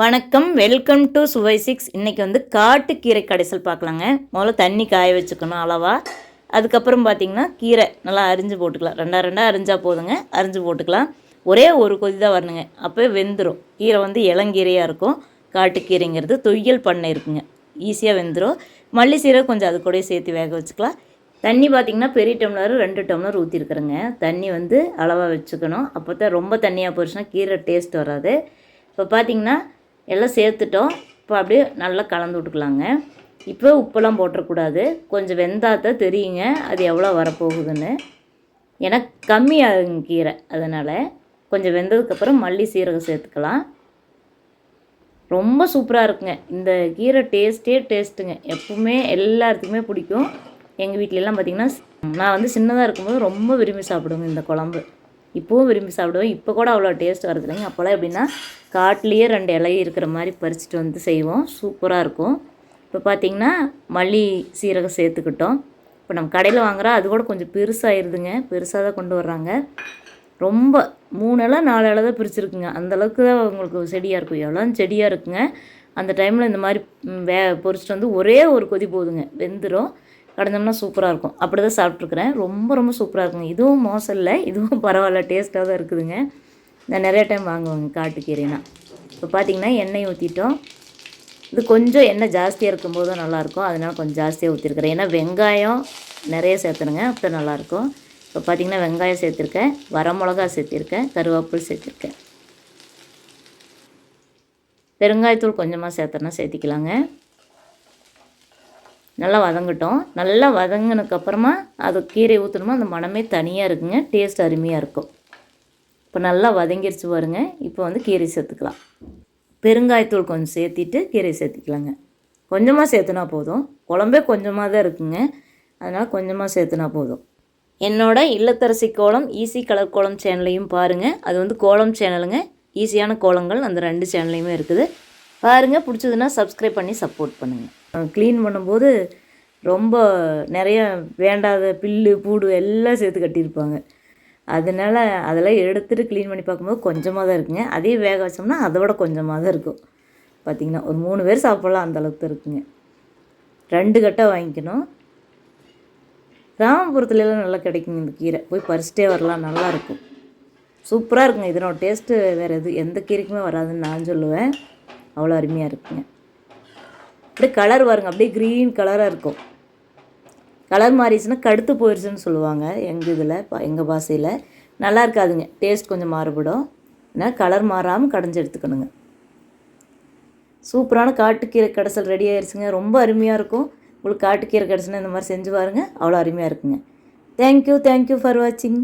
வணக்கம் welcome to சுவை six இன்றைக்கி வந்து காட்டுக்கீரை கடைசல் பார்க்கலாங்க. முதல்ல தண்ணி காய வச்சுக்கணும் அளவாக அதுக்கப்புறம் பார்த்திங்கன்னா கீரை நல்லா அரிஞ்சு போட்டுக்கலாம். ரெண்டா ரெண்டாக அரிஞ்சால் போதுங்க. அரிஞ்சு போட்டுக்கலாம். ஒரே ஒரு கொதி தான் வரணுங்க. அப்போ வெந்துடும் கீரை வந்து இளங்கீரையாக இருக்கும். காட்டுக்கீரைங்கிறது தொய்யல் பண்ணை இருக்குங்க. ஈஸியாக வெந்துடும் மல்லி சீரை கொஞ்சம் அது கூட சேர்த்து வேக வச்சுக்கலாம். தண்ணி பார்த்திங்கன்னா பெரிய டம்ளர் ரெண்டு டம்ளர் ஊற்றிருக்குறேங்க தண்ணி வந்து அளவாக வச்சுக்கணும். அப்போ தான் ரொம்ப தண்ணியாக போச்சுன்னா கீரை டேஸ்ட் வராது. இப்போ பார்த்தீங்கன்னா எல்லாம் சேர்த்துட்டோம். இப்போ அப்படியே நல்லா கலந்து விட்டுக்கலாங்க. இப்போ உப்பெல்லாம் போட்டுறக்கூடாது. கொஞ்சம் வெந்தாத்தான் தெரியுங்க. அது எவ்வளோ வரப்போகுதுன்னு. ஏன்னா கம்மியாகுங்க கீரை. அதனால் கொஞ்சம் வெந்ததுக்கப்புறம் மல்லி சீரகம் சேர்த்துக்கலாம். ரொம்ப சூப்பராக இருக்குங்க. இந்த கீரை டேஸ்ட்டே டேஸ்ட்டுங்க. எப்பவுமே எல்லாத்துக்குமே பிடிக்கும். எங்கள் வீட்டிலலாம் பார்த்திங்கன்னா நான் வந்து சின்னதாக இருக்கும்போது ரொம்ப விரும்பி சாப்பிடுவேங்க இந்த குழம்பு. இப்போவும் விரும்பி சாப்பிடுவேன். இப்போ கூட அவ்வளோ டேஸ்ட் வரது இல்லைங்க அப்போல்லாம் எப்படின்னா காட்டிலேயே ரெண்டு இலை இருக்கிற மாதிரி பறிச்சுட்டு வந்து செய்வோம். சூப்பராக இருக்கும். இப்போ பார்த்திங்கன்னா மல்லி சீரகம் சேர்த்துக்கிட்டோம். இப்போ நம்ம கடையில் வாங்குகிறோம் அது கூட கொஞ்சம் பெருசாகிடுதுங்க பெருசாக தான் கொண்டு வர்றாங்க. ரொம்ப மூணு இலை நாலு இலை தான் பிரிச்சுருக்குங்க. அந்தளவுக்கு தான் உங்களுக்கு செடியாக இருக்கும். எவ்வளோ செடியாக இருக்குங்க. அந்த டைமில் இந்த மாதிரி வே பொறிச்சிட்டு வந்து ஒரே ஒரு கொதி போதுங்க. வெந்துடும் கடந்தோம்னா சூப்பராக இருக்கும். அப்படி தான் சாப்பிட்ருக்குறேன் ரொம்ப ரொம்ப சூப்பராக இருக்குங்க. இதுவும் மோசம் இல்லை. இதுவும் பரவாயில்ல. டேஸ்ட்டாக தான் இருக்குதுங்க. நான் நிறைய டைம் வாங்குவேங்க காட்டுக்கீரைனா. இப்போ பார்த்திங்கன்னா எண்ணெய் ஊற்றிட்டோம் இது கொஞ்சம் எண்ணெய் ஜாஸ்தியாக இருக்கும்போதும் நல்லாயிருக்கும். அதனால் கொஞ்சம் ஜாஸ்தியாக ஊற்றிருக்கிறேன் ஏன்னா வெங்காயம் நிறைய சேர்த்துனுங்க அப்போ நல்லாயிருக்கும். இப்போ பார்த்தீங்கன்னா வெங்காயம் சேர்த்துருக்கேன் வரமிளகா சேர்த்திருக்கேன் கருவேப்பில் சேர்த்துருக்கேன். பெருங்காயத்தூள் கொஞ்சமாக சேர்த்தனா சேர்த்திக்கலாங்க. நல்லா வதங்கட்டும். நல்லா வதங்கினதுக்கப்புறமா அது கீரை ஊற்றணுமா அந்த மணமே தனியாக இருக்குங்க. டேஸ்ட் அருமையாக இருக்கும். இப்போ நல்லா வதங்கிருச்சு பாருங்க. இப்போ வந்து கீரை சேர்த்துக்கலாம். பெருங்காயத்தூள் கொஞ்சம் சேர்த்திட்டு கீரை சேர்த்துக்கலாங்க. கொஞ்சமாக சேர்த்துனா போதும். குழம்பே கொஞ்சமாக தான் இருக்குங்க. அதனால் கொஞ்சமாக சேர்த்துனா போதும். என்னோட இல்லத்தரசி கோலம் ஈஸி கலர் கோலம் சேனலையும் பாருங்கள் அது வந்து கோலம் சேனலுங்க. ஈஸியான கோலங்கள் அந்த ரெண்டு சேனல்லையுமே இருக்குது. பாருங்கள் பிடிச்சதுன்னா சப்ஸ்கிரைப் பண்ணி சப்போர்ட் பண்ணுங்கள் க்ளீன் பண்ணும்போது ரொம்ப நிறைய வேண்டாத பில்லு பூடு எல்லாம் சேர்த்து கட்டியிருப்பாங்க. அதனால் அதெல்லாம் எடுத்துகிட்டு க்ளீன் பண்ணி பார்க்கும்போது கொஞ்சமாக தான் இருக்குங்க. அதே வேக வச்சோம்னா அதை விட கொஞ்சமாக தான் இருக்கும். பார்த்திங்கன்னா ஒரு மூணு பேர் சாப்பிட்லாம் அந்தளவுக்கு தான் இருக்குங்க. ரெண்டு கட்டை வாங்கிக்கணும். கிராமப்புறத்துலலாம் நல்லா கிடைக்குங்க இந்த கீரை. போய் பறிச்சிட்டே வரலாம் நல்லாயிருக்கும் சூப்பராக இருக்குங்க. இதனோட டேஸ்ட்டு வேறு எது எந்த கீரைக்குமே வராதுன்னு நான் சொல்லுவேன். அவ்வளோ அருமையாக இருக்குங்க. அப்படியே கலர் வருங்க அப்படியே க்ரீன் கலராக இருக்கும். கலர் மாறிடுச்சுன்னா கடுத்து போயிடுச்சுன்னு சொல்லுவாங்க எங்கள் இதில் எங்கள் பாஷையில். நல்லா இருக்காதுங்க. டேஸ்ட் கொஞ்சம் மாறுபடும். ஆனால் கலர் மாறாமல் கடைஞ்சி எடுத்துக்கணுங்க. சூப்பரான காட்டுக்கீரை கடைசல் ரெடி ஆயிடுச்சுங்க ரொம்ப அருமையாக இருக்கும். உங்களுக்கு காட்டுக்கீரை கடைசல்னா இந்த மாதிரி செஞ்சு பாருங்க. அவ்வளோ அருமையாக இருக்குங்க. தேங்க்யூ தேங்க்யூ ஃபார் வாட்சிங்